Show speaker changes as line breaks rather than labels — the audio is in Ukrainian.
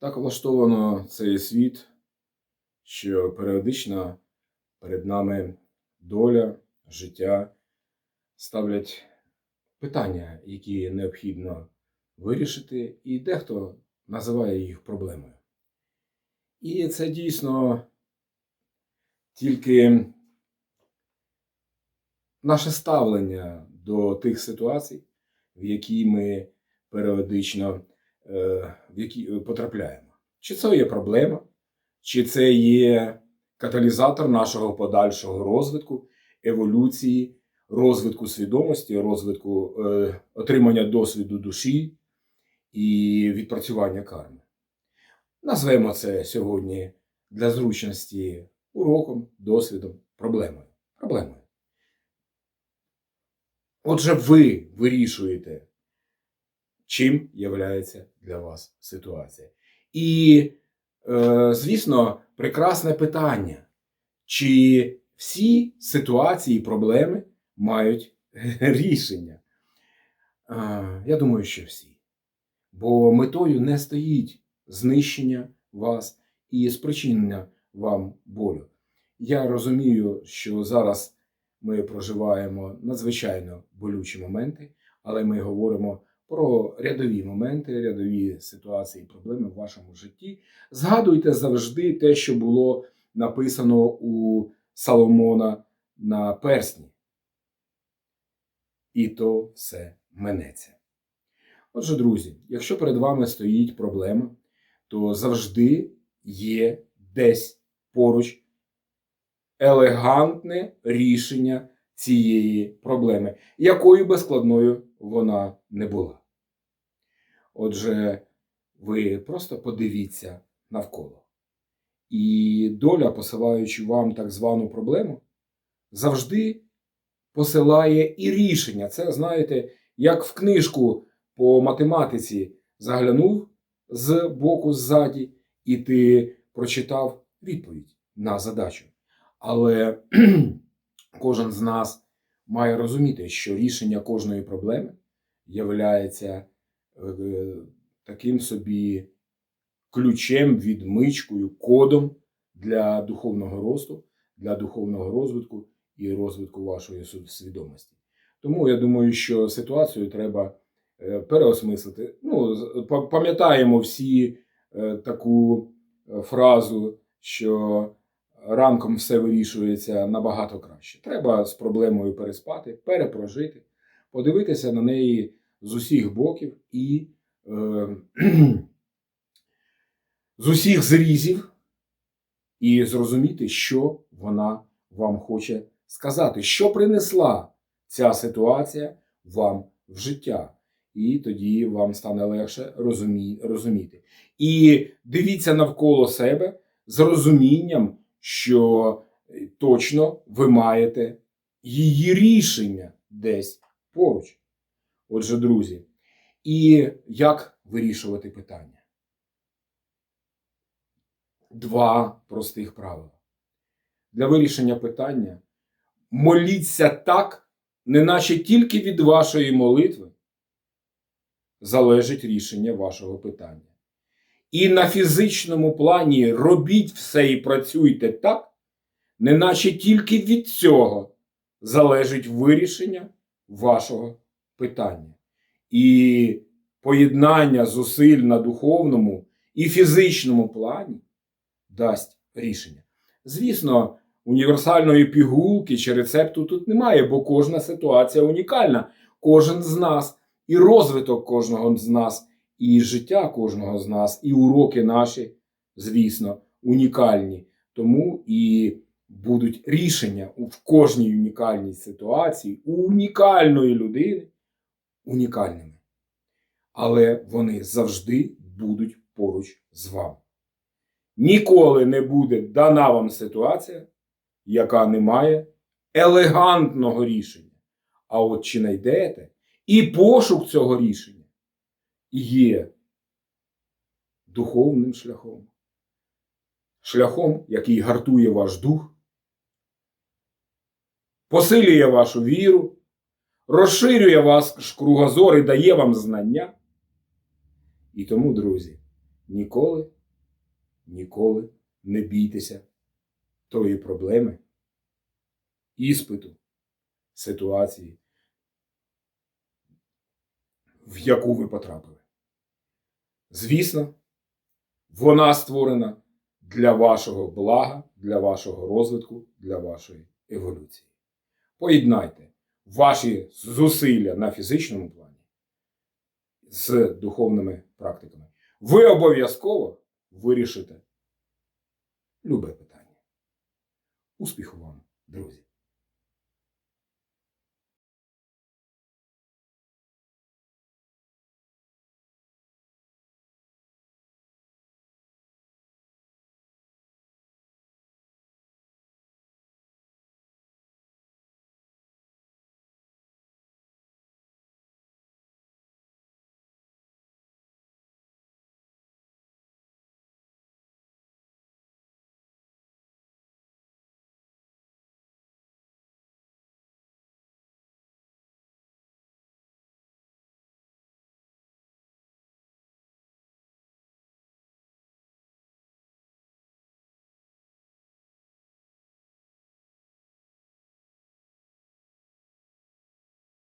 Так влаштовано цей світ, що періодично перед нами доля, життя ставлять питання, які необхідно вирішити, і дехто називає їх проблемою. І це дійсно тільки наше ставлення до тих ситуацій, в які ми періодично в які потрапляємо. Чи це є проблема, чи це є каталізатор нашого подальшого розвитку, еволюції, розвитку свідомості, розвитку е, отримання досвіду душі і відпрацювання карми. Назвемо це сьогодні для зручності уроком, досвідом, проблемою. Проблемою. Отже, ви вирішуєте, чим являється для вас ситуація. І, е, звісно, прекрасне питання, чи всі ситуації і проблеми мають рішення? Я думаю, що всі. Бо метою не стоїть знищення вас і спричинення вам болю. Я розумію, що зараз ми проживаємо надзвичайно болючі моменти, але ми говоримо про рядові моменти, рядові ситуації проблеми в вашому житті. Згадуйте завжди те, що було написано у Соломона на персні. І то все минеться. Отже, друзі, якщо перед вами стоїть проблема, то завжди є десь поруч елегантне рішення цієї проблеми, якою би складною вона не була. Отже, ви просто подивіться навколо. І доля, посилаючи вам так звану проблему, завжди посилає і рішення. Це, знаєте, як в книжку по математиці заглянув з боку ззаді, і ти прочитав відповідь на задачу. Але кожен з нас має розуміти, що рішення кожної проблеми являється е, таким собі ключем, відмичкою, кодом для духовного росту, для духовного розвитку і розвитку вашої свідомості. Тому я думаю, що ситуацію треба е, переосмислити. Ну, пам'ятаємо всі е, таку фразу, що ранком все вирішується набагато краще. Треба з проблемою переспати, перепрожити, подивитися на неї з усіх боків і е, з усіх зрізів, і зрозуміти, що вона вам хоче сказати, що принесла ця ситуація вам в життя. І тоді вам стане легше розумі... розуміти. І дивіться навколо себе з розумінням, що е, точно ви маєте її рішення десь поруч. Отже, друзі, і як вирішувати питання? Два простих правила. Для вирішення питання моліться так, неначе тільки від вашої молитви залежить рішення вашого питання. І на фізичному плані робіть все і працюйте так, неначе тільки від цього залежить вирішення вашого питання. І поєднання зусиль на духовному і фізичному плані дасть рішення. Звісно, універсальної пігулки чи рецепту тут немає, бо кожна ситуація унікальна. Кожен з нас і розвиток кожного з нас, і життя кожного з нас, і уроки наші, звісно, унікальні. Тому і будуть рішення в кожній унікальній ситуації у унікальної людини унікальними. Але вони завжди будуть поруч з вами. Ніколи не буде дана вам ситуація, яка не має елегантного рішення. А от чи знайдете і пошук цього рішення є духовним шляхом, шляхом, який гартує ваш дух, посилює вашу віру, розширює ваш кругозор і дає вам знання. І тому, друзі, ніколи, ніколи не бійтеся тої проблеми, іспиту, ситуації, в яку ви потрапили. Звісно, вона створена для вашого блага, для вашого розвитку, для вашої еволюції. Поєднайте ваші зусилля на фізичному плані з духовними практиками. Ви обов'язково вирішите любе питання. Успіху вам, друзі!